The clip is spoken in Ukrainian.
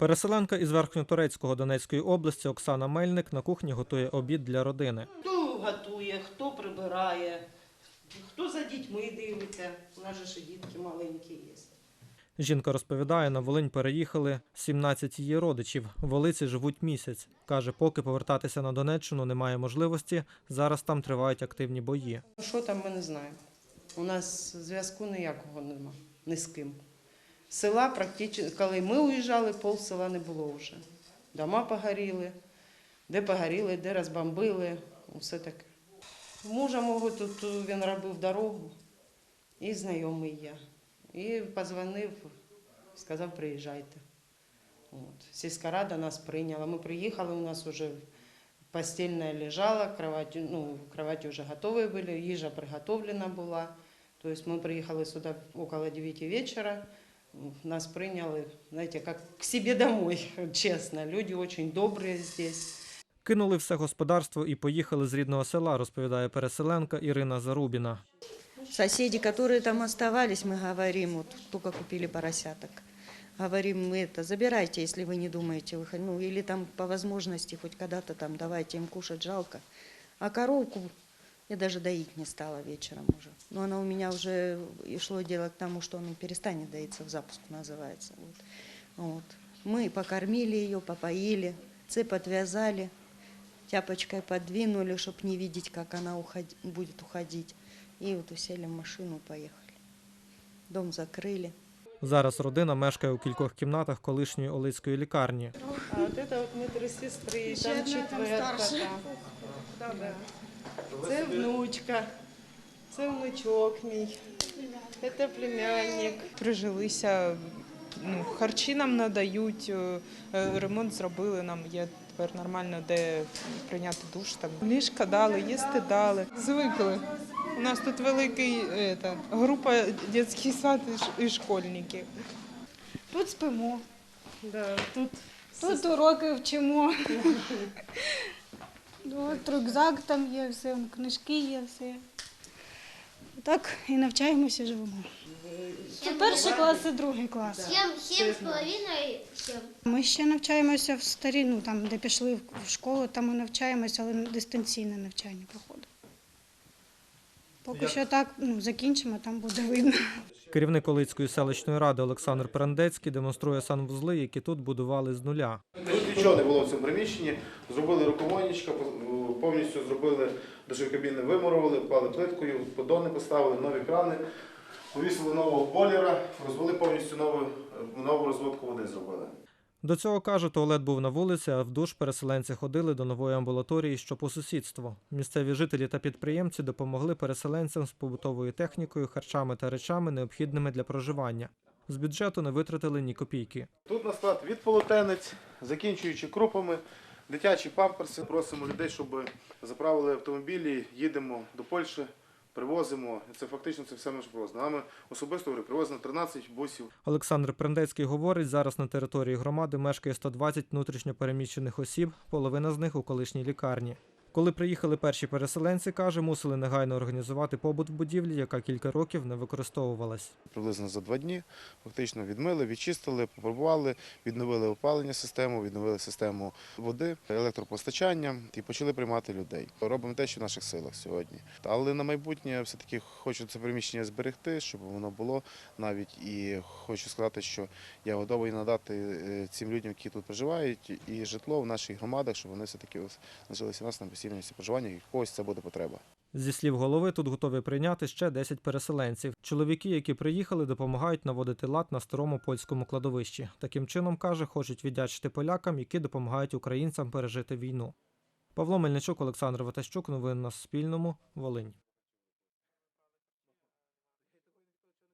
Переселенка із Верхньотурецького Донецької області Оксана Мельник на кухні готує обід для родини. Хто готує, хто прибирає, хто за дітьми дивиться. У нас же ще дітки маленькі є. Жінка розповідає, на Волинь переїхали 17 її родичів. В Олиці живуть місяць. Каже, поки повертатися на Донеччину немає можливості. Зараз там тривають активні бої. Що там ми не знаємо. У нас зв'язку ніякого нема, ні з ким. Села практично, коли ми уїжджали, пол села не було вже. Дома погоріли, де погоріли, де розбомбили, все таке. Мужа мого тут він робив дорогу, і знайомий я. І позвонив, сказав, приїжджайте. От. Сільська рада нас прийняла. Ми приїхали, у нас вже постільна лежала, кровать, ну, кровати вже готові були, їжа приготовлена була. Тобто ми приїхали сюди около 9 вечора, нас прийняли, знаєте, як к себе домой, чесно. Люди дуже добрі здесь. Кинули все господарство і поїхали з рідного села, розповідає переселенка Ірина Зарубіна. Соседи, которые там оставались, мы говорим, вот только купили поросяток. Говорим, мы это, забирайте, если вы не думаете выходить. Ну, или там по возможности хоть когда-то там давайте им кушать, жалко. А коровку я даже доить не стала вечером уже. Но она у меня уже и шло дело к тому, что она перестанет доиться, в запуск называется. Вот. Вот. Мы покормили ее, попоили, цепь отвязали, тяпочкой подвинули, чтобы не видеть, как она уходи- будет уходить. И вот усели в машину, поехали. Дом закрыли. Зараз родина мешкає у кількох кімнатах колишньої Олицької лікарні. А от це от ми три сестри, там четверка. Там. Це внучка, це внучок мій, це племянник. прижилися. Ну, харчі нам надають, е, е, ремонт зробили нам. Є тепер нормально де прийняти душ. Там ліжка дали, їсти дали. Звикли. У нас тут великий ета, група дитячий сад і ш- і школьників. Тут спимо, Да, тут тут уроки вчимо. От рюкзак там є, все, книжки є, все. Так і навчаємося, живемо. Це перший клас, це другий клас. Семь, семь с половиной, семь. Ми ще навчаємося в старі, ну там, де пішли в школу, там ми навчаємося, але дистанційне навчання проходимо. Поки що так ну, закінчимо, там буде видно. Керівник Олицької селищної ради Олександр Перендецький демонструє санвузли, які тут будували з нуля. Нічого не було в цьому приміщенні. Зробили рукомойничка, повністю зробили душові кабіни, вимурували, вклали плиткою, подони поставили, нові крани, повісили нового бойлера, розвели повністю нову, нову розводку води зробили. До цього каже, туалет був на вулиці, а в душ переселенці ходили до нової амбулаторії, що по сусідству. Місцеві жителі та підприємці допомогли переселенцям з побутовою технікою, харчами та речами, необхідними для проживання. З бюджету не витратили ні копійки. Тут на склад від полотенець, закінчуючи крупами, дитячі памперси. Просимо людей, щоб заправили автомобілі, їдемо до Польщі, привозимо. Це фактично це все ми ж привозимо. Нами особисто говорю, привозимо 13 бусів. Олександр Прендецький говорить, зараз на території громади мешкає 120 внутрішньопереміщених осіб, половина з них у колишній лікарні. Коли приїхали перші переселенці, каже, мусили негайно організувати побут в будівлі, яка кілька років не використовувалась. Приблизно за два дні фактично відмили, відчистили, попробували, відновили опалення систему, відновили систему води, електропостачання і почали приймати людей. Робимо те, що в наших силах сьогодні. Але на майбутнє все-таки хочу це приміщення зберегти, щоб воно було навіть. І хочу сказати, що я готовий надати е, цим людям, які тут проживають, і житло в наших громадах, щоб вони все-таки залишилися у нас на постійному місці і когось це буде потреба. Зі слів голови, тут готові прийняти ще 10 переселенців. Чоловіки, які приїхали, допомагають наводити лад на старому польському кладовищі. Таким чином, каже, хочуть віддячити полякам, які допомагають українцям пережити війну. Павло Мельничук, Олександр Ватащук. Новини на Суспільному. Волинь.